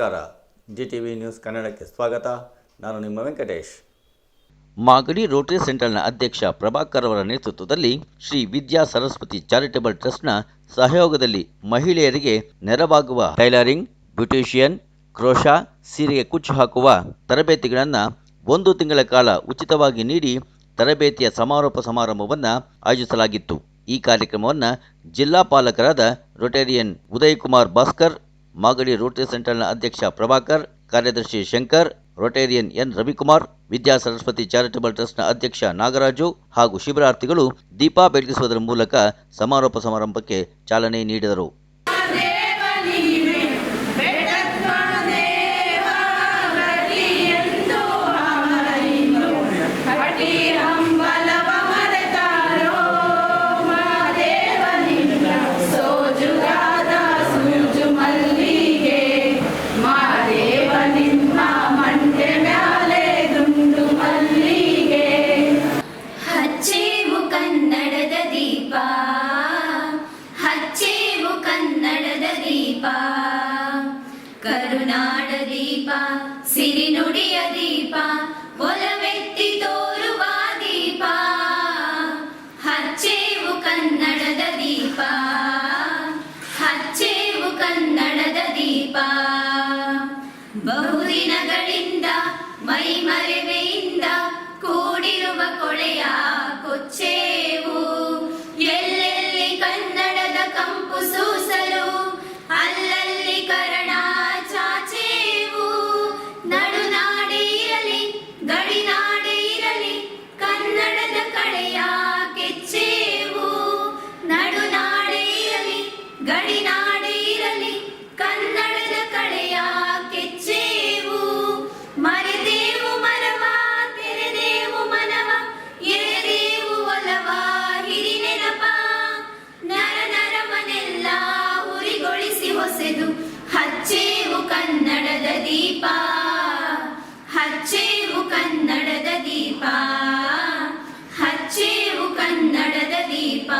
ನಮಸ್ಕಾರ. G T V news ಕನ್ನಡಕ್ಕೆ ಸ್ವಾಗತ. ನಾನು ನಿಮ್ಮ ವೆಂಕಟೇಶ್. ಮಾಗಡಿ ರೋಟರಿ ಸೆಂಟರ್ನ ಅಧ್ಯಕ್ಷ ಪ್ರಭಾಕರ್ ಅವರ ನೇತೃತ್ವದಲ್ಲಿ ಶ್ರೀ ವಿದ್ಯಾ ಸರಸ್ವತಿ ಚಾರಿಟಬಲ್ ಟ್ರಸ್ಟ್ನ ಸಹಯೋಗದಲ್ಲಿ ಮಹಿಳೆಯರಿಗೆ ನೆರವಾಗುವ ಟೈಲರಿಂಗ್, ಬ್ಯೂಟಿಷಿಯನ್, ಕ್ರೋಶಾ, ಸೀರೆಗೆ ಕುಚ್ಚು ಹಾಕುವ ತರಬೇತಿಗಳನ್ನು ಒಂದು ತಿಂಗಳ ಕಾಲ ಉಚಿತವಾಗಿ ನೀಡಿ ತರಬೇತಿಯ ಸಮಾರೋಪ ಸಮಾರಂಭವನ್ನು ಆಯೋಜಿಸಲಾಗಿತ್ತು. ಈ ಕಾರ್ಯಕ್ರಮವನ್ನು ಜಿಲ್ಲಾ ಪಾಲಕರಾದ ರೊಟೇರಿಯನ್ ಉದಯಕುಮಾರ್ ಭಾಸ್ಕರ್ ಮಾಗಡಿ ರೋಟರಿ ಸೆಂಟರ್ನ ಅಧ್ಯಕ್ಷ ಪ್ರಭಾಕರ್, ಕಾರ್ಯದರ್ಶಿ Shankar, Rotarian N. Ravikumar, Vidya Saraswati charitable ಟ್ರಸ್ಟ್ನ ಅಧ್ಯಕ್ಷ ನಾಗರಾಜು ಹಾಗೂ ಶಿಬಿರಾರ್ಥಿಗಳು ದೀಪ ಬೆಳಗಿಸುವುದರ ಮೂಲಕ ಸಮಾರೋಪ ಸಮಾರಂಭಕ್ಕೆ ಚಾಲನೆ ನೀಡಿದರು. ದೀಪ. ಹಚ್ಚೇವು ಕನ್ನಡದ ದೀಪ. ಹಚ್ಚೇವು ಕನ್ನಡದ ದೀಪ.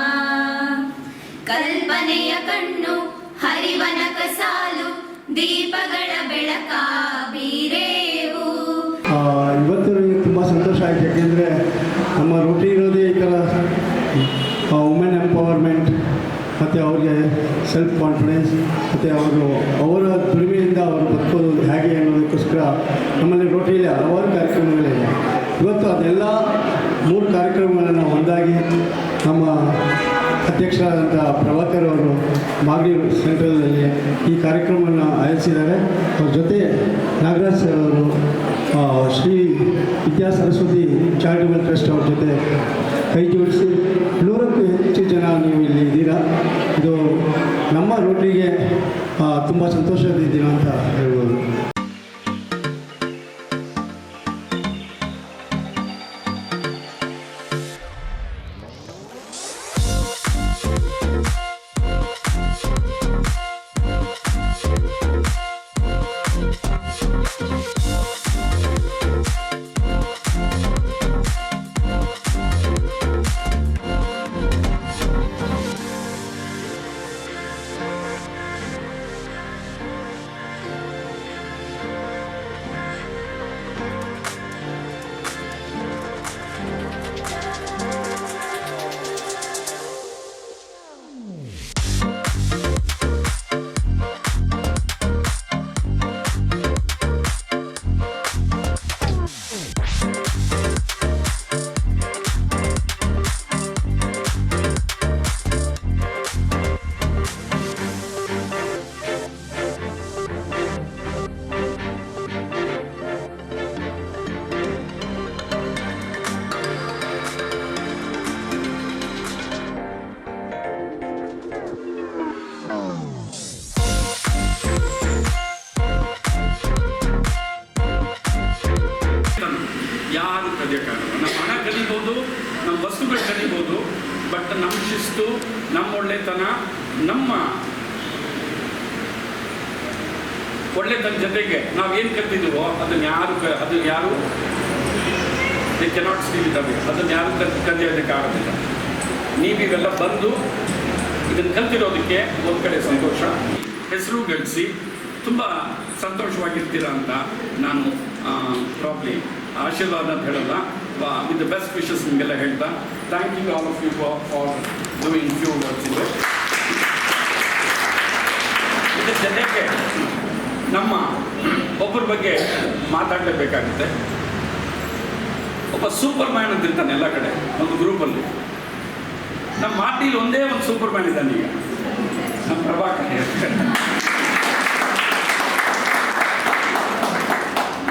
ಕಲ್ಪನೆಯ ಕಣ್ಣು ಹರಿವನ ಕಸಾಲು ದೀಪಗಳ ಬೆಳಕ ಬೀರೇವು. ಇವತ್ತು ತುಂಬ ಸಂತೋಷ ಆಯ್ತು. ಯಾಕೆಂದರೆ ನಮ್ಮ ರೋಟಿ ಇರೋದೇ ಈ ಥರ ವುಮೆನ್ ಎಂಪವರ್ಮೆಂಟ್ ಮತ್ತು ಅವ್ರಿಗೆ ಸೆಲ್ಫ್ ಕಾನ್ಫಿಡೆನ್ಸ್ ಮತ್ತು ಅವರು, ಅವರ ದುಡಿಮೆಯಿಂದ ಅವರು ಅನ್ನೋದಕ್ಕೋಸ್ಕರ ನಮ್ಮಲ್ಲಿ ರೋಟಿಯಲ್ಲಿ ಹಲವಾರು ಕಾರ್ಯಕ್ರಮಗಳಿವೆ. ಇವತ್ತು ಅದೆಲ್ಲ ಮೂರು ಕಾರ್ಯಕ್ರಮಗಳನ್ನು ಒಂದಾಗಿ ನಮ್ಮ ಅಧ್ಯಕ್ಷರಾದಂಥ ಪ್ರಭಾಕರವರು ಮಾಗಡಿ ಸೆಂಟ್ರಲ್ನಲ್ಲಿ ಈ ಕಾರ್ಯಕ್ರಮವನ್ನು ಆಯೋಜಿಸಿದ್ದಾರೆ. ಅವ್ರ ಜೊತೆ ನಾಗರಾಜ್ ಸರ್ ಅವರು ಶ್ರೀ ವಿದ್ಯಾ ಸರಸ್ವತಿ ಚಾರಿಟಬಲ್ ಟ್ರಸ್ಟ್ ಅವ್ರ ಜೊತೆ ಕೈ ಜೋಡಿಸಿ, ನೂರಕ್ಕೂ ಹೆಚ್ಚು ಜನ ನೀವು ಇಲ್ಲಿ ಇದ್ದೀರಾ? ಇದು ನಮ್ಮ ರೋಟಿಗೆ ತುಂಬ ಸಂತೋಷದ ದಿನ ಅಂತ ಹೇಳ್ಬೋದು. ಯಾರು ಕಲಿಯೋಕ್ಕಾಗಲ್ಲ ನಮ್ಮ ಹಣ ಕಲಿಬೋದು ನಮ್ಮ ವಸ್ತುಗಳು ಕಲಿಬೋದು ಬಟ್ ನಮ್ಮ ಶಿಸ್ತು, ನಮ್ಮ ಒಳ್ಳೆತನ ನಮ್ಮ ಒಳ್ಳೆತನ ಜೊತೆಗೆ ನಾವೇನು ಕಲ್ತಿದ್ದೀವೋ ಅದನ್ನು ಯಾರು ಅದು ಯಾರು? ದೇ ಕೆನಾಟ್ ಸ್ಟೀಲ್ ಇದ್ದಾವೆ ಅದನ್ನು ಯಾರು ಕಲ್ ಕಲಿಯೋದಕ್ಕಾಗೋದಿಲ್ಲ ನೀವಿವೆಲ್ಲ ಬಂದು ಇದನ್ನು ಕಲ್ತಿರೋದಕ್ಕೆ ಒಂದು ಕಡೆ ಸಂತೋಷ. ಹೆಸರು ಗಳಿಸಿ ತುಂಬ ಸಂತೋಷವಾಗಿರ್ತೀರ ಅಂತ ನಾನು ಪ್ರಾಬ್ಲಿ ಆಶೀರ್ವಾದ ಅಂತ ಹೇಳಲ್ಲ. ವಿತ್ ದ ಬೆಸ್ಟ್ ವಿಶಸ್ ನಿಮಗೆಲ್ಲ ಹೇಳ್ತಾ. Thank you all of you for doing few works ಇದು ಜೊತೆಗೆ ನಮ್ಮ ಒಬ್ಬರ ಬಗ್ಗೆ ಮಾತಾಡಲೇಬೇಕಾಗುತ್ತೆ. ಒಬ್ಬ ಸೂಪರ್ ಮ್ಯಾನ್ ಅಂತ ಇರ್ತಾನೆ ಎಲ್ಲ ಕಡೆ, ಒಂದು ಗ್ರೂಪಲ್ಲಿ ನಮ್ಮ ಮಾತಿಲಿ ಒಂದೇ ಒಂದು ಸೂಪರ್ ಮ್ಯಾನ್ ಇದ್ದಾನೆ ಈಗ. ನಮ್ಮ ಪ್ರಭಾಕರ್.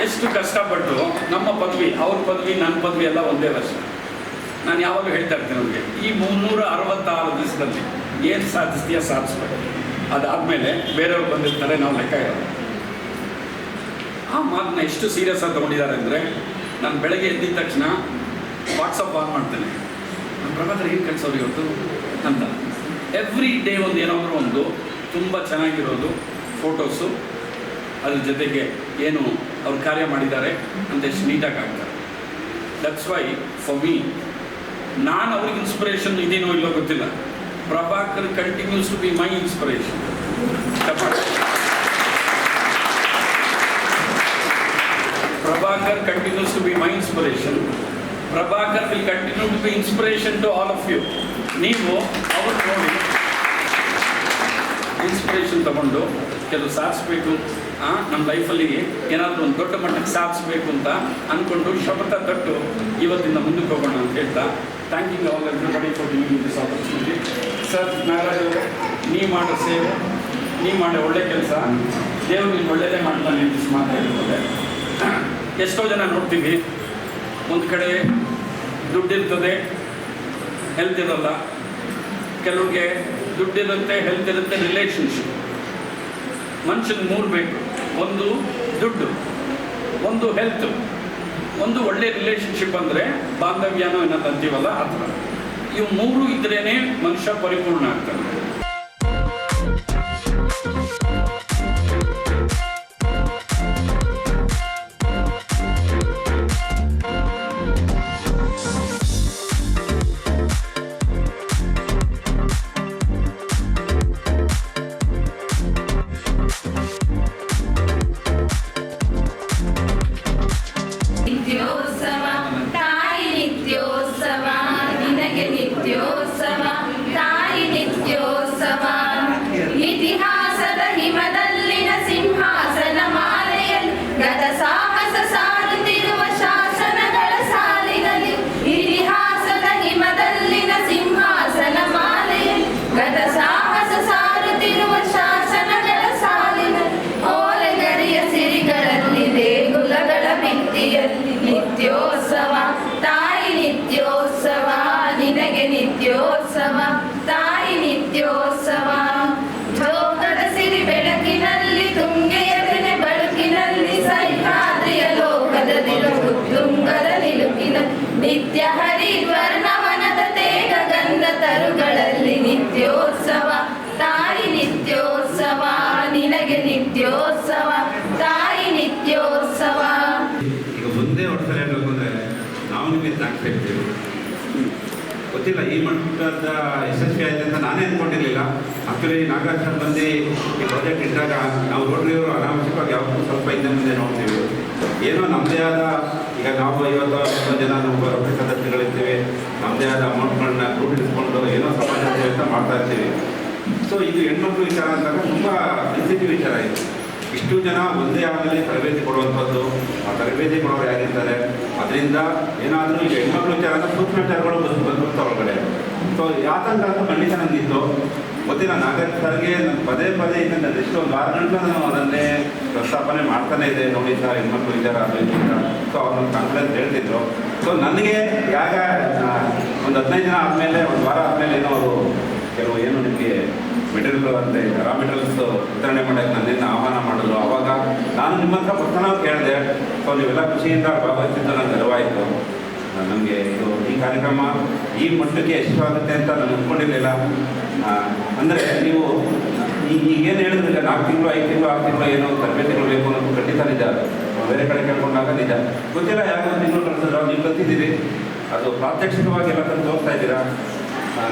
ಎಷ್ಟು ಕಷ್ಟಪಟ್ಟು ನಮ್ಮ ಪದವಿ, ಅವ್ರ ಪದವಿ ನನ್ನ ಪದವಿ ಎಲ್ಲ ಒಂದೇ ವರ್ಷ. ನಾನು ಯಾವಾಗಲೂ ಹೇಳ್ತಾ ಇರ್ತೀನಿ ಅವ್ರಿಗೆ ಈ ಮುನ್ನೂರ ಅರವತ್ತಾರು ದಿವಸದಲ್ಲಿ ಏನು ಸಾಧಿಸ್ತೀಯ ಸಾಧಿಸ್ಬೇಕು ಅದಾದಮೇಲೆ ಬೇರೆಯವ್ರು ಬಂದಿರ್ತಾರೆ, ನಾವು ಲೆಕ್ಕ ಇರೋದು ಆ ಮಾತನ್ನ ಎಷ್ಟು ಸೀರಿಯಸ್ ಆಗಿ ತೊಗೊಂಡಿದ್ದಾರೆ ಅಂದರೆ, ನಾನು ಬೆಳಗ್ಗೆ ಎದ್ದಿದ ತಕ್ಷಣ ವಾಟ್ಸಪ್ ಆನ್ ಮಾಡ್ತೇನೆ. ನಮ್ಮ ಪ್ರಭಾಕರ್ ಏನು ಕಳ್ಸೋರು ಇವತ್ತು ಅಂತ. ಎವ್ರಿ ಡೇ ಒಂದು ಏನಾದರೂ ಒಂದು ತುಂಬ ಚೆನ್ನಾಗಿರೋದು ಫೋಟೋಸು ಅದ್ರ ಜೊತೆಗೆ ಏನು ಅವ್ರು ಕಾರ್ಯ ಮಾಡಿದ್ದಾರೆ ಅಂತ ಎಷ್ಟು ನೀಟಾಗಿ ಆಗ್ತಾರೆ. ದಟ್ಸ್ ವೈ ಫಾರ್ ಮೀ ನಾನು ಅವ್ರಿಗೆ ಇನ್ಸ್ಪಿರೇಷನ್ ಇದೇನೋ ಇಲ್ಲೋ ಗೊತ್ತಿಲ್ಲ. Prabhakar continues to be my inspiration Prabhakar continues to be my inspiration Prabhakar will continue to be inspiration to all of you ನೀವು ಅವ್ರು ನೋಡಿ ಇನ್ಸ್ಪಿರೇಷನ್ ತಗೊಂಡು ಕೆಲವು ಸಾಧಿಸ್ಬೇಕು ನಮ್ಮ ಲೈಫಲ್ಲಿ ಏನಾದರೂ ಒಂದು ದೊಡ್ಡ ಮಟ್ಟಕ್ಕೆ ಸಾಧಿಸ್ಬೇಕು ಅಂತ ಅಂದ್ಕೊಂಡು ಶಪಥ ತಟ್ಟು ಇವತ್ತಿಂದ ಮುಂದಕ್ಕೆ ಹೋಗೋಣ ಅಂತ ಹೇಳ್ತಾ thanking all everybody for giving this opportunity sir Nagaraj ನೀ ಮಾಡೋ ಸೇವೆ, ನೀ ಮಾಡೋ ಒಳ್ಳೆ ಕೆಲಸ, ದೇವರು ನೀನು ಒಳ್ಳೆಯದೇ ಮಾಡ್ತಾನೆ ಅಂತ ಮಾತಾಡಿರ್ತದೆ ಎಷ್ಟೋ ಜನ ನೋಡ್ತೀವಿ, ಒಂದು ಕಡೆ ದುಡ್ಡಿರ್ತದೆ ಹೆಲ್ತ್ ಇರಲ್ಲ, ಕೆಲವ್ರಿಗೆ ದುಡ್ಡಿರುತ್ತೆ ಹೆಲ್ತ್ ಇರುತ್ತೆ ರಿಲೇಷನ್ಶಿಪ್ ಮನುಷ್ಯನ ಮೂರು ಬೇಕು. ಒಂದು ದುಡ್ಡು, ಒಂದು ಹೆಲ್ತ್ ಒಂದು ಒಳ್ಳೆ ರಿಲೇಷನ್ಶಿಪ್ ಅಂದರೆ ಬಾಂಧವ್ಯನೋ ಏನಂತ ಅಂತೀವಲ್ಲ, ಆ ಥರ. ಇವು ಮೂರು ಇದ್ರೇ ಮನುಷ್ಯ ಪರಿಪೂರ್ಣ ಆಗ್ತಾನೆ. ಮಟ್ಟದ ಯಶಸ್ವಿ ಆಯಿತು ಅಂತ ನಾನೇ ಅಂದ್ಕೊಂಡಿರಲಿಲ್ಲ ಆಕ್ಚುಲಿ ನಾಗರಾಜ್ ಸರ್ ಬಂದು ಈ ಪ್ರಾಜೆಕ್ಟ್ ಇದ್ದಾಗ ನಾವು ರೋಡ್ರಿಯವರು ಅನಾವಶ್ಯಕವಾಗಿ ಯಾವತ್ತೂ ಸ್ವಲ್ಪ ಹಿಂದೆ ಮುಂದೆ ನೋಡ್ತೀವಿ. ಏನೋ ನಮ್ಮದೇ ಆದ, ಈಗ ನಾವು ಇವತ್ತು ಅರವತ್ತು ಜನ ನಾವು ಸದಸ್ಯಗಳಿರ್ತೀವಿ ನಮ್ಮದೇ ಆದ ಅಮೌಂಟ್ಗಳನ್ನ ರೂಢಿಸ್ಕೊಂಡು ಏನೋ ಸಮಾಜ ಸೇವೆ ಅಂತ ಮಾಡ್ತಾ ಇರ್ತೀವಿ. ಸೊ ಇದು ಹೆಣ್ಮಕ್ಳು ವಿಚಾರ ಅಂದಾಗ ತುಂಬ ಸೆನ್ಸಿಟಿವ್ ವಿಚಾರ ಇದು. ಇಷ್ಟು ಜನ ಒಂದೇ ಆಗಲಿ ತರಬೇತಿ ಕೊಡುವಂಥದ್ದು. ಆ ತರಬೇತಿ ಕೊಡೋರು ಯಾರಿರ್ತಾರೆ? ಅದರಿಂದ ಏನಾದರೂ ಈಗ ಹೆಣ್ಮಕ್ಳು ವಿಚಾರ ಅಂದ್ರೆ ಸೂಕ್ಷ್ಮ ವಿಚಾರಗಳು ಬಂದು ಬಂದ್ಬಿಡ್ತಾವೆ ಒಳಗಡೆ. ಸೊ ಯಾತಂಕ ಅಂತ ಖಂಡಿತ ನನಗಿತ್ತು ಗೊತ್ತಿಲ್ಲ ನಾಗರಿಕರಿಗೆ ನಾನು ಪದೇ ಪದೇ ಇದನ್ನ ನಾನು ಎಷ್ಟೊಂದು ಆರು ಗಂಟೆ ನಾನು ಅದನ್ನೇ ಪ್ರಸ್ತಾಪನೆ ಮಾಡ್ತಾನೆ ಇದೆ. ನೋಡಿ ಸರ್, ಹೆಣ್ಮಕ್ಳು ಇದ್ದಾರ ಅದು ಇದು ಸೊ ಅವ್ರನ್ನ ಕಾನ್ಫಿಡೆನ್ಸ್ ಹೇಳ್ತಿದ್ರು. ಸೊ ನನಗೆ ಯಾಗ ಒಂದು ಹದಿನೈದು ದಿನ ಆದಮೇಲೆ, ಒಂದು ವಾರ ಆದಮೇಲೆ ಏನೋ ಅವರು ಕೆಲವು ಏನು ನಿಮಗೆ ಮೆಟೀರಿಯಲ್ ಅಂತೆ ರಾ ಮೆಟೀರಿಯಲ್ಸ್ ವಿತರಣೆ ಮಾಡೋಕ್ಕೆ ನನ್ನಿಂದ ಆಹ್ವಾನ ಮಾಡಿದ್ರು. ಆವಾಗ ನಾನು ನಿಮ್ಮ ಹತ್ರ ಪರ್ಸನಲ್ ಕೇಳಿದೆ. ಸೊ ನೀವೆಲ್ಲ ಖುಷಿಯಿಂದ ಭಾಗವಹಿಸಿದ್ದು ನನಗೆ ನೆರವಾಯಿತು ನಮಗೆ ಇದು ಈ ಕಾರ್ಯಕ್ರಮ ಈ ಮಟ್ಟಕ್ಕೆ ಯಶಸ್ವಾಗುತ್ತೆ ಅಂತ ನಾನು ಅಂದ್ಕೊಂಡಿರಲಿಲ್ಲ ಅಂದರೆ ನೀವು ಈಗ ಈಗೇನು ಹೇಳಿದ್ರಲ್ಲ ನಾಲ್ಕು ತಿಂಗಳು, ಐದು ತಿಂಗಳು, ಆರು ತಿಂಗಳು ಏನೋ ತರಬೇತಿಗಳು ಬೇಕು ಅನ್ನೋದು ಖಂಡಿತ ನಿಜ. ಬೇರೆ ಕಡೆ ಕೇಳ್ಕೊಂಡಾಗ ನಿಜ. ಗೊತ್ತಿಲ್ಲ ಯಾರು ತಿಂಗಳು ಕಳಿಸಿದ್ರು ನೀವು ಕಲ್ತಿದ್ದೀರಿ ಅದು ಪ್ರಾತ್ಯಕ್ಷಿಕವಾಗಿ ಎಲ್ಲ ತಂದು ತೋರಿಸ್ತಾ ಇದ್ದೀರಾ?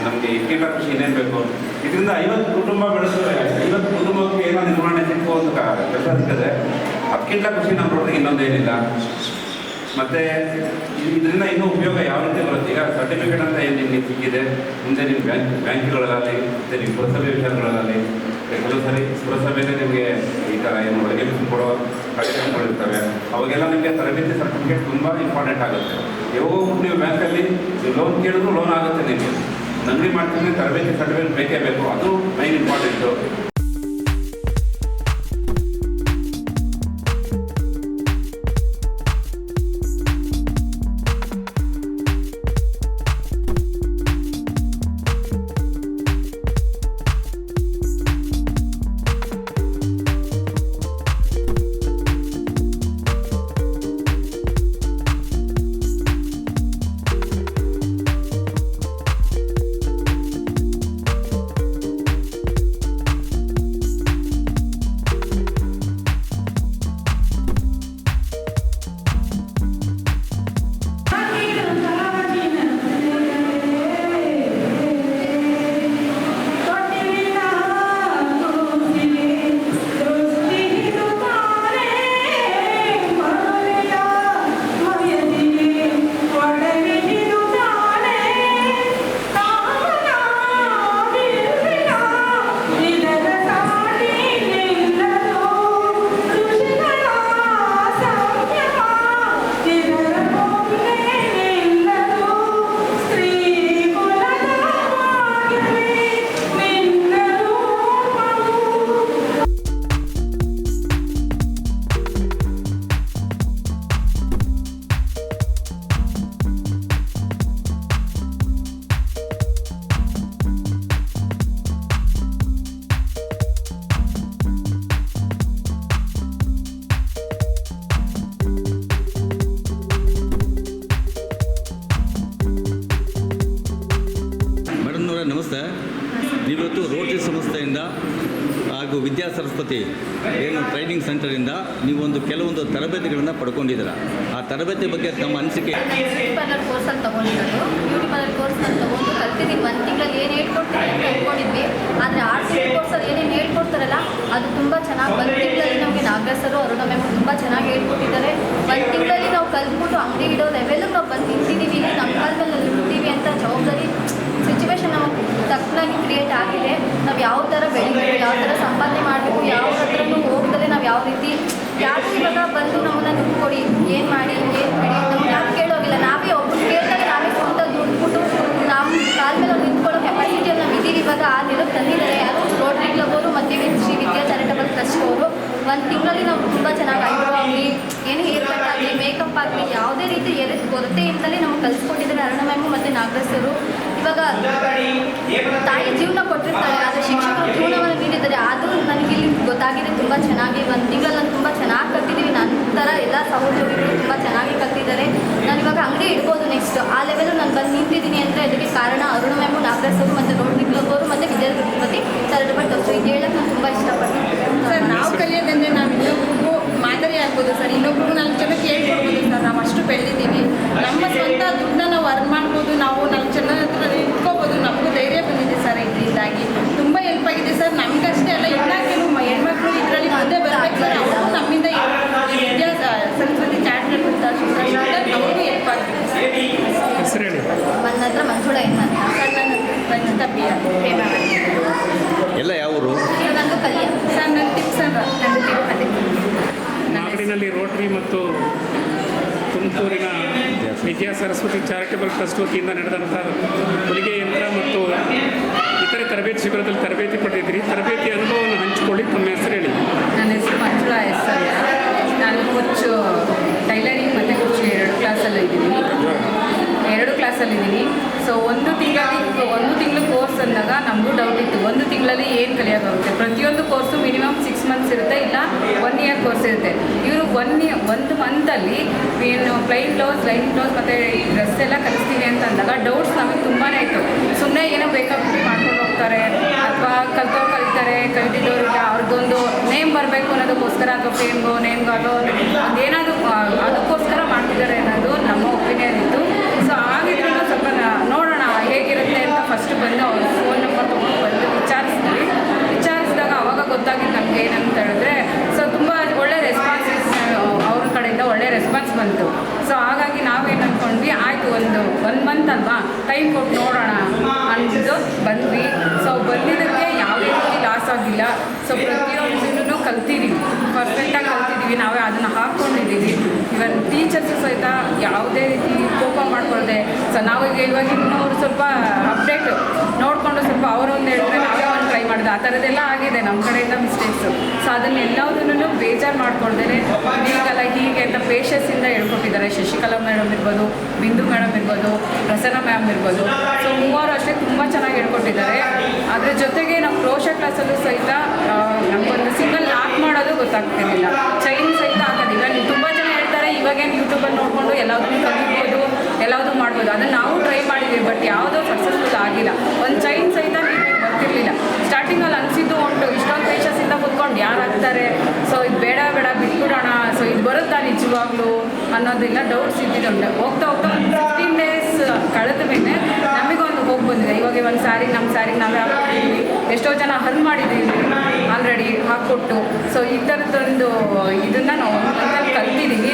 ನಮಗೆ ಇಟ್ಟಿಲ್ಲ ಖುಷಿ ಏನೇನು ಬೇಕು? ಇದರಿಂದ ಐವತ್ತು ಕುಟುಂಬ ಬೆಳೆಸಿದ್ರೆ ಐವತ್ತು ಕುಟುಂಬಕ್ಕೆ ಏನೋ ನಿರ್ವಹಣೆ ಸಿಕ್ಕುವಂತ ಕೆಲಸ ಸಿಕ್ಕಿದ್ರೆ ಅದಕ್ಕಿಂತ ಖುಷಿ ನಮ್ಮ ನೋಡಿದ್ರೆ ಇನ್ನೊಂದೇನಿಲ್ಲ. ಮತ್ತು ಇದರಿಂದ ಇನ್ನೂ ಉಪಯೋಗ ಯಾವ ರೀತಿ ಬರುತ್ತೆ? ಈಗ ಸರ್ಟಿಫಿಕೇಟ್ ಅಂತ ಏನು ನಿಮಗೆ ಸಿಕ್ಕಿದೆ? ಮುಂದೆ ನಿಮ್ಮ ಬ್ಯಾಂಕ್, ಬ್ಯಾಂಕ್ಗಳಲ್ಲಾಗಲಿ, ಮತ್ತು ನಿಮ್ಮ ಪುರಸಭೆ ವಿಚಾರಗಳಲ್ಲಾಗಲಿ ಕೆಲವು ಸರಿ ಪುರಸಭೆಯಲ್ಲೇ ನಿಮಗೆ ಈ ಥರ ಏನು ಒಳಗೆ ಕೊಡೋ ಕಾರ್ಯಕ್ರಮಗಳಿರ್ತವೆ. ಅವಾಗೆಲ್ಲ ನಿಮಗೆ ತರಬೇತಿ ಸರ್ಟಿಫಿಕೇಟ್ ತುಂಬ ಇಂಪಾರ್ಟೆಂಟ್ ಆಗುತ್ತೆ. ಯಾವಾಗ ನೀವು ಬ್ಯಾಂಕಲ್ಲಿ ಲೋನ್ ಕೇಳಿದ್ರು ಲೋನ್ ಆಗುತ್ತೆ ನಿಮಗೆ. ಅಂಗಡಿ ಮಾಡ್ತೀನಿ ತರಬೇತಿ ಸರ್ಟಿಫಿಕೇಟ್ ಬೇಕೇ ಬೇಕು. ಅದು ಮೈನ್ ಇಂಪಾರ್ಟೆಂಟು ನೀವತ್ತು ರೋಟರಿ ಸಂಸ್ಥೆಯಿಂದ ಹಾಗೂ ವಿದ್ಯಾ ಸರಸ್ವತಿ ಏನು ಟ್ರೈನಿಂಗ್ ಸೆಂಟರಿಂದ ನೀವೊಂದು ಕೆಲವೊಂದು ತರಬೇತಿಗಳನ್ನು ಪಡ್ಕೊಂಡಿದ್ದೀರ. ಆ ತರಬೇತಿ ಬಗ್ಗೆ ತಮ್ಮ ಅನಿಸಿಕೆ ಬ್ಯೂಟಿ ಪಾರ್ಲರ್ ಕೋರ್ಸಲ್ಲಿ ತೊಗೊಂಡಿರೋದು. ಬ್ಯೂಟಿ ಪಾರ್ಲರ್ ತಗೊಂಡು ಕಲ್ತಿದ್ದೀವಿ ಒಂದು ತಿಂಗಳಲ್ಲಿ ಏನು ಹೇಳ್ಕೊಡ್ತಾರೆ ಅಂತ ಅಂದ್ಕೊಂಡಿದ್ವಿ ಆದರೆ ಆರು ತಿಂಗಳ ಕೋರ್ಸಲ್ಲಿ ಏನೇನು ಹೇಳ್ಕೊಡ್ತಾರಲ್ಲ, ಅದು ತುಂಬ ಚೆನ್ನಾಗಿ ಒಂದು ತಿಂಗಳಲ್ಲಿ ನಮಗೆ ನಾಗರಾಜ್ ಸರು ಅರುಣ ಮ್ಯಾಮ್ ತುಂಬ ಚೆನ್ನಾಗಿ ಹೇಳ್ಕೊಟ್ಟಿದ್ದಾರೆ. ಒಂದು ತಿಂಗಳಲ್ಲಿ ನಾವು ಕಲ್ತ್ಬಿಟ್ಟು ಅಂಗಡಿ ಇಡೋ ಲೆವೆಲ್ಗೆ ನಾವು ಬಂದು ನಿಂತಿದ್ದೀವಿ ನಮ್ಮ ಕಾಲದಲ್ಲಿ ನಿಂತೀವಿ ಅಂತ ಜವಾಬ್ದಾರಿ ನಮಗೆ ತಕ್ಕನಾಗಿ ಕ್ರಿಯೇಟ್ ಆಗಿದೆ. ನಾವು ಯಾವ ಥರ ಬೆಳಿಬೇಕು ಯಾವ ಥರ ಸಂಪಾದನೆ ಮಾಡಬೇಕು, ಯಾವ ಹತ್ರನೂ ಹೋಗ್ದಲೇ ನಾವು ಯಾವ ರೀತಿ ಯಾರು ಇವಾಗ ಬಂದು ನಮ್ಮನ್ನ ದುಡ್ಡು ಏನು ಮಾಡಿ ಏನು ಮಾಡಿ ನಮ್ಗೆ ಯಾರು ಕೇಳೋಗಿಲ್ಲ ನಾವೇ ಒಬ್ಬರು ಕೇಳಿದಾಗ ನಾವೇ ಸ್ವಂತ ದುಡ್ಡುಬಿಟ್ಟು ನಮ್ಮ ಕಾಲ ಮೇಲೆ ಅವ್ರು ನಿಂತ್ಕೊಳ್ಳೋ ಕೆಪಾಸಿಟಿಯಲ್ಲಿ ನಾವು ಇದ್ದೀವಿ ಇವಾಗ ಆ ನಿರೋಗ ತಂದಿದ್ದಾರೆ. ಯಾರು ರೋಟ್ರಿ ಕ್ಲಬ್ ಅವರು ಮತ್ತು ಶ್ರೀ ವಿದ್ಯಾ ಚಾರಿಟಬಲ್ ಟ್ರಸ್ಟ್ ಅವರು. ಒಂದು ತಿಂಗಳಲ್ಲಿ ನಾವು ತುಂಬ ಚೆನ್ನಾಗಿ ಐಬ್ರೋ ಆಗಲಿ ಏನು ಹೇರ್ ಆಗಲಿ ಮೇಕಪ್ ಆಗಲಿ, ಯಾವುದೇ ರೀತಿ ಏನೇ ಕೊರತೆಯಿಂದಲೇ ನಮ್ಗೆ ಕಲಿಸ್ಕೊಟ್ಟಿದ್ದಾರೆ ಅರುಣ ಮ್ಯಾಮು ಮತ್ತು ನಾಗರಾಜ್ ಸರು. ಇವಾಗ ತಾಯಿ ಜೀವನ ಕೊಟ್ಟಿರ್ತಾರೆ, ಆದರೆ ಶಿಕ್ಷಕರು ಜೀವನವನ್ನು ನೀಡಿದ್ದಾರೆ ಆದರೂ ನನಗೆ ಇಲ್ಲಿ ಗೊತ್ತಾಗಿದೆ ತುಂಬ ಚೆನ್ನಾಗಿ ಒಂದು ತಿಂಗಳಲ್ಲಿ ನಾನು ತುಂಬ ಚೆನ್ನಾಗಿ ಕಲ್ತಿದ್ದೀವಿ ನಂತರ ಎಲ್ಲ ಸಹೋದ್ಯೋಗಿಗಳು ತುಂಬ ಚೆನ್ನಾಗಿ ಕಲ್ತಿದ್ದಾರೆ. ನಾನು ಇವಾಗ ಅಂಗಡಿ ಇಡ್ಬೋದು ನೆಕ್ಸ್ಟ್ ಆ ಲೆವೆಲ್ ನಾನು ಬಂದು ನಿಂತಿದ್ದೀನಿ ಅಂದರೆ ಅದಕ್ಕೆ ಕಾರಣ ಅರುಣ ಮ್ಯಾಮು ನಾಗರಾಜ್ ಅವರು ಮತ್ತು ರೋಡ್ ಅವರು ಮತ್ತು ವಿದ್ಯಾರ್ಥಿ ತರಡಬಟ್ಟು ಅವರು ಇದು ಹೇಳಕ್ಕೆ ನಾನು ತುಂಬ ಇಷ್ಟಪಡ್ತೀನಿ. ಸರ್, ನಾವು ಕಲಿಯೋದಂದರೆ ನಾವು ಇನ್ನೊಬ್ರಿಗೂ ಮಾದರಿ ಆಗ್ಬೋದು ಸರ್. ಇನ್ನೊಬ್ರಿಗೂ ನಾಲ್ಕು ಜನಕ್ಕೆ ಹೇಳ್ಕೊಡ್ಬೋದು ಸರ್. ನಾವು ಅಷ್ಟು ಬೆಳೆದಿದ್ದೀವಿ. ನಮ್ಮ ಸ್ವಂತ ದುಡ್ಡನ್ನ ನಾವು ಅರ್ನ್ ಮಾಡ್ಬೋದು ನಾವು ನಮ್ಮ ಜನ ಹತ್ರ ಇಟ್ಕೋಬೋದು ನಮಗೂ ಧೈರ್ಯ ಬಂದಿದೆ ಸರ್ ಇದರಿಂದಾಗಿ. ತುಂಬ ಹೆಲ್ಪ್ ಆಗಿದೆ ಸರ್. ನಮಗಷ್ಟೇ ಅಲ್ಲ ಎಲ್ಲ ಕೆಲವು ಹೆಣ್ಮಕ್ಳು ಇದರಲ್ಲಿ ಮುಂದೆ ಬರ್ಬೇಕು ಸರ್. ಅವರು ನಮ್ಮಿಂದ ವಿದ್ಯಾ ಸಂಸ್ಕೃತಿ ಟ್ರಸ್ಟ್ ನಮಗೂ ಹೆಲ್ಪ್ ಆಗಿದೆ ಸರ್. ನನ್ನ ಹತ್ರ ಮಂಜುಳ ಏನಂತ ಸರ್ ನನ್ನ ರಂಜಿತಾ ಪಿ ಎಲ್ಲ ಯಾವ ಊರು? ನಂದು ಕಲ್ಯಾಣ. ಸರ್ ನನ್ನ ಟಿಪ್ಸ್ ತಿರುಪತಿ ನಾಗಡಿನಲ್ಲಿ ರೋಟರಿ ಮತ್ತು ವಿದ್ಯಾ ಸರಸ್ವತಿ ಚಾರಿಟೇಬಲ್ ಟ್ರಸ್ಟ್ ವತಿಯಿಂದ ನಡೆದಂಥ ಹೊಲಿಗೆ ಯಂತ್ರ ಮತ್ತು ಇತರೆ ತರಬೇತಿ ಶಿಬಿರದಲ್ಲಿ ತರಬೇತಿ ಪಡೆದಿದ್ದೀರಿ. ತರಬೇತಿ ಅನುಭವವನ್ನು ಹಂಚಿಕೊಳ್ಳಿ. ತಮ್ಮ ಹೆಸರು ಹೇಳಿ. ನನ್ನ ಹೆಸರು ಮಂಜುಳಾ ಎಸ್ ನಾನು ಕೊಚ್ಚು ಟೈಲರಿಂಗ್ ಮತ್ತು ಕೊಚ್ಚು ಎರಡು ಕ್ಲಾಸಲ್ಲಿ ಇದ್ದೀನಿ ಎರಡು ಕ್ಲಾಸಲ್ಲಿದ್ದೀನಿ ಸೊ ಒಂದು ತಿಂಗಳಲ್ಲಿ ಒಂದು ತಿಂಗಳು ಕೋರ್ಸ್ ಅಂದಾಗ ನಮಗೂ ಡೌಟ್ ಇತ್ತು. ಒಂದು ತಿಂಗಳಲ್ಲಿ ಏನು ಕಲಿಯೋಕ್ಕಾಗುತ್ತೆ ಪ್ರತಿಯೊಂದು ಕೋರ್ಸು ಮಿನಿಮಮ್ ಸಿಕ್ಸ್ ಮಂತ್ಸ್ ಇರುತ್ತೆ, ಇಲ್ಲ ಒನ್ ಇಯರ್ ಕೋರ್ಸ್ ಇರುತ್ತೆ. ಇವರು ಒನ್ ಇಯರ್ ಒಂದು ಮಂತಲ್ಲಿ ಏನು ಪ್ಲೈನ್ ಬ್ಲೌಸ್ ಲೈನ್ ಬ್ಲೌಸ್ ಮತ್ತು ಡ್ರೆಸ್ ಎಲ್ಲ ಕಲಿಸ್ತೀವಿ ಅಂತ ಅಂದಾಗ ಡೌಟ್ಸ್ ನಮಗೆ ತುಂಬಾ ಇತ್ತು. ಸುಮ್ಮನೆ ಏನೋ ಬೇಕಪ್ ಮಾಡ್ಕೊಂಡು ಹೋಗ್ತಾರೆ, ಅಥವಾ ಕಲ್ತವ್ರು ಕಲಿತಾರೆ ಕಲ್ತಿದ್ದವ್ರಿಗೆ ಅವ್ರದ್ದೊಂದು ನೇಮ್ ಬರಬೇಕು ಅನ್ನೋದಕ್ಕೋಸ್ಕರ ಅಥವಾ ಫೇಮ್ಗೋ ನೇಮ್ಗೋ ಅದೋ ಒಂದು ಏನಾದರೂ ಅದಕ್ಕೋಸ್ಕರ ಮಾಡ್ತಿದ್ದಾರೆ ಅನ್ನೋದು ನಮ್ಮ ಒಪಿನಿಯನ್ ಇತ್ತು. ಫಸ್ಟ್ ಬಂದು ಅವ್ರ ಫೋನ್ ನಂಬರ್ ತೊಗೊಂಡು ಬಂದು ವಿಚಾರಿಸಿದ್ವಿ. ವಿಚಾರಿಸಿದಾಗ ಅವಾಗ ಗೊತ್ತಾಗಿದ್ದು ನಮಗೆ ಏನಂತ ಹೇಳಿದ್ರೆ ಸೊ ತುಂಬ ಒಳ್ಳೆ ರೆಸ್ಪಾನ್ಸ್ ಅವ್ರ ಕಡೆಯಿಂದ ಒಳ್ಳೆ ರೆಸ್ಪಾನ್ಸ್ ಬಂತು. ಸೊ ಹಾಗಾಗಿ ನಾವೇನು ಅಂದ್ಕೊಂಡ್ವಿ ಆಯಿತು ಒಂದು ಒಂದು ಮಂತ್ ಅಲ್ವಾ ಟೈಮ್ ಕೊಟ್ಟು ನೋಡೋಣ ಅಂತಿದ್ದು ಬಂದ್ವಿ. ಸೊ ಬಂದಿದ್ದಕ್ಕೆ ಯಾವುದೇ ರೀತಿ ಲಾಸ್ ಆಗಿಲ್ಲ. ಸೊ ಪ್ರತಿಯೊಂದು ಕಲ್ತಿದ್ದೀವಿ ಪರ್ಫೆಕ್ಟಾಗಿ ಕಲ್ತಿದ್ದೀವಿ ನಾವೇ ಅದನ್ನು ಹಾಕ್ಕೊಂಡಿದ್ದೀವಿ ಇವನ್ ಟೀಚರ್ಸು ಸಹಿತ ಯಾವುದೇ ರೀತಿ ಕೋಪ ಮಾಡ್ಕೊಳ್ಳದೆ ಸೊ ನಾವೀಗ ಇವಾಗ ಇನ್ನೂ ಸ್ವಲ್ಪ ಅಪ್ಡೇಟ್ ನೋಡಿಕೊಂಡು ಸ್ವಲ್ಪ ಅವರೊಂದು ಹೇಳಿದ್ರೆ ನಾವೇ ಒಂದು ಟ್ರೈ ಮಾಡಿದೆ. ಆ ಥರದ್ದೆಲ್ಲ ಆಗಿದೆ ನಮ್ಮ ಕಡೆಯಿಂದ ಮಿಸ್ಟೇಕ್ಸು ಸೊ ಅದನ್ನು ಎಲ್ಲದನ್ನು ಬೇಜಾರು ಮಾಡ್ಕೊಳ್ದೇನೆ ಹೀಗಲ್ಲ ಹೀಗೆ ಅಂತ ಪೇಷನ್ಸಿಂದ ಹೇಳ್ಕೊಟ್ಟಿದ್ದಾರೆ. ಶಶಿಕಲಾ ಮೇಡಮ್ ಇರ್ಬೋದು, ಬಿಂದು ಮೇಡಮ್ ಇರ್ಬೋದು, ಪ್ರಸನ್ನ ಮ್ಯಾಮ್ ಇರ್ಬೋದು. ಸೊ ಮೂವರು ಅಷ್ಟೇ ತುಂಬ ಚೆನ್ನಾಗಿ ಹೇಳ್ಕೊಟ್ಟಿದ್ದಾರೆ. ಅದರ ಜೊತೆಗೆ ನಮ್ಮ ಕ್ರೋಶ ಕ್ಲಾಸಲ್ಲೂ ಸಹಿತ ಆ, ನಮಗೊಂದು ಸಿಂಗಲ್ ಲಾಕ್ ಮಾಡೋದು ಗೊತ್ತಾಗ್ತಿರ್ಲಿಲ್ಲ ಚೈನ್ ಸಹಿತ ಹಾಕೋದು ಇವಾಗ ತುಂಬ ಜನ ಹೇಳ್ತಾರೆ ಇವಾಗೇನು ಯೂಟ್ಯೂಬಲ್ಲಿ ನೋಡಿಕೊಂಡು ಎಲ್ಲದನ್ನೂ ಕಲಿಬೋದು ಎಲ್ಲದೂ ಮಾಡ್ಬೋದು ಅದನ್ನು ನಾವು ಟ್ರೈ ಮಾಡಿದ್ದೀವಿ ಬಟ್ ಯಾವುದೂ ಸಕ್ಸಸ್ಫುಲ್ ಆಗಿಲ್ಲ. ಒಂದು ಚೈನ್ ಸಹಿತ ನಿಮಗೆ ಬರ್ತಿರ್ಲಿಲ್ಲ. ಸ್ಟಾರ್ಟಿಂಗಲ್ಲಿ ಅನಿಸಿದ್ದು ಉಂಟು. ಇಷ್ಟೊಂದು ಪೇಷನ್ಸಿಂದ ಕೂತ್ಕೊಂಡು ಯಾರು ಆಗ್ತಾರೆ? ಸೊ ಇದು ಬೇಡ ಬೇಡ, ಬಿಟ್ಬಿಡೋಣ. ಸೊ ಇದು ಬರುತ್ತಾ ನಿಜವಾಗ್ಲೂ ಅನ್ನೋದೆಲ್ಲ ಡೌಟ್ಸ್ ಇದ್ದಿದ್ದುಂಟು ಹೋಗ್ತಾ ಹೋಗ್ತಾ ಫಿಫ್ಟೀನ್ ಡೇಸ್ ಕಳೆದ ಮೇಲೆ ನಮಗೊಂದು ಹೋಗಿ ಬಂದಿದೆ. ಇವಾಗ ಒಂದು ಸ್ಯಾರಿ ನಮ್ಮ ಸ್ಯಾರಿಗೆ ನಾವೇ ಹಾಕ್ತಿದ್ದೀವಿ ಎಷ್ಟೋ ಜನ ಹಲ್ ಮಾಡಿದ್ದೀವಿ ಆಲ್ರೆಡಿ ಹಾಕ್ಕೊಟ್ಟು. ಸೊ ಈ ಥರದ್ದೊಂದು ಇದನ್ನು ನಾವು ಕಲ್ತಿದ್ದೀವಿ.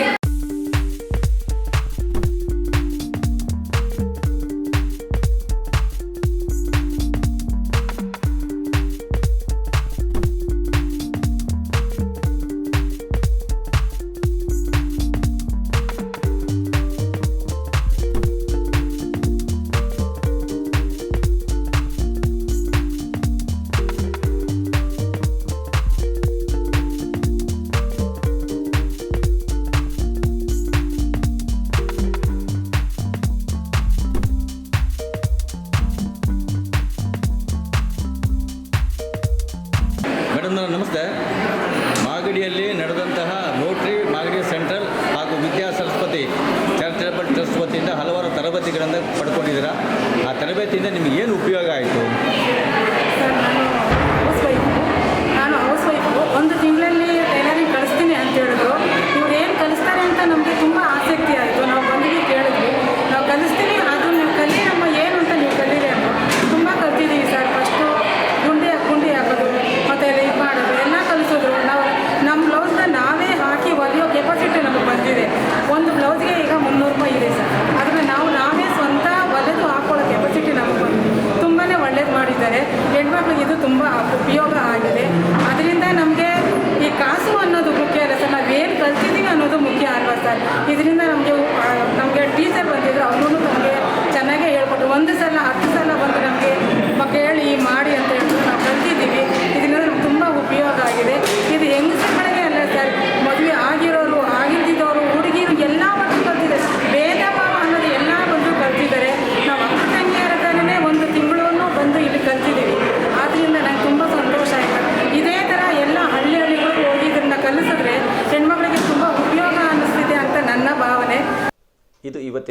ನಮಸ್ತೆ. ಮಾಗಡಿಯಲ್ಲಿ ನಡೆದಂತಹ ರೋಟ್ರಿ ಮಾಗಡಿ ಸೆಂಟ್ರಲ್ ಹಾಗೂ ವಿದ್ಯಾ ಸರಸ್ವತಿ ಚಾರಿಟೇಬಲ್ ಟ್ರಸ್ಟ್ ವತಿಯಿಂದ ಹಲವಾರು ತರಬೇತಿಗಳನ್ನು ಪಡ್ಕೊಂಡಿದ್ದೀರಾ. ಆ ತರಬೇತಿಯಿಂದ ನಿಮಗೆ ಏನು